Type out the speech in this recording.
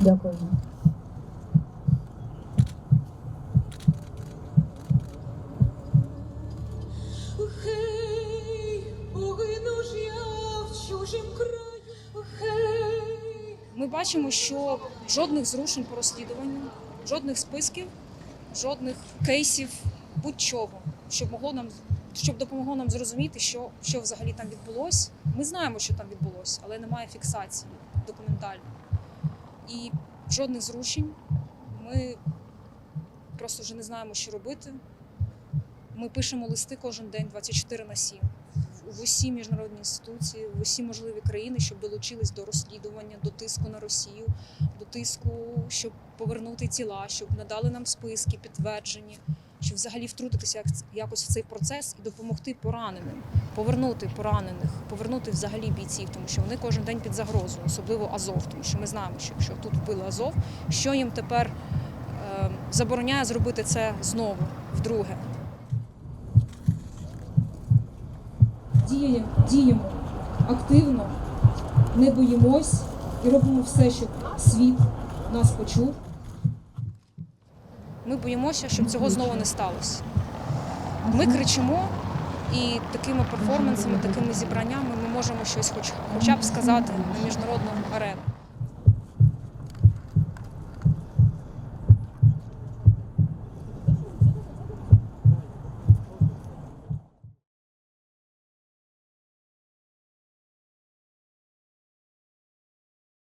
Дякую. Ми бачимо, що жодних зрушень по розслідуванню, жодних списків, жодних кейсів, будь-чого, щоб могло нам щоб допомогло нам зрозуміти, що, що взагалі там відбулося. Ми знаємо, що там відбулося, але немає фіксації документальної. І жодних зрушень. Ми просто вже не знаємо, що робити. Ми пишемо листи кожен день 24 на 7 в усі міжнародні інституції, в усі можливі країни, щоб долучились до розслідування, до тиску на Росію, до тиску, щоб повернути тіла, щоб надали нам списки, підтверджені, щоб взагалі втрутитися як- якось в цей процес і допомогти пораненим, повернути поранених, повернути взагалі бійців, тому що вони кожен день під загрозою, особливо Азов, тому що ми знаємо, що якщо тут вбили Азов, що їм тепер е, забороняє зробити це знову, вдруге. Діємо, діємо активно, не боїмось і робимо все, щоб світ нас почув. Ми боїмося, щоб цього знову не сталося. Ми кричимо, і такими перформансами, такими зібраннями ми можемо щось хоч, хоча б сказати на міжнародну арену.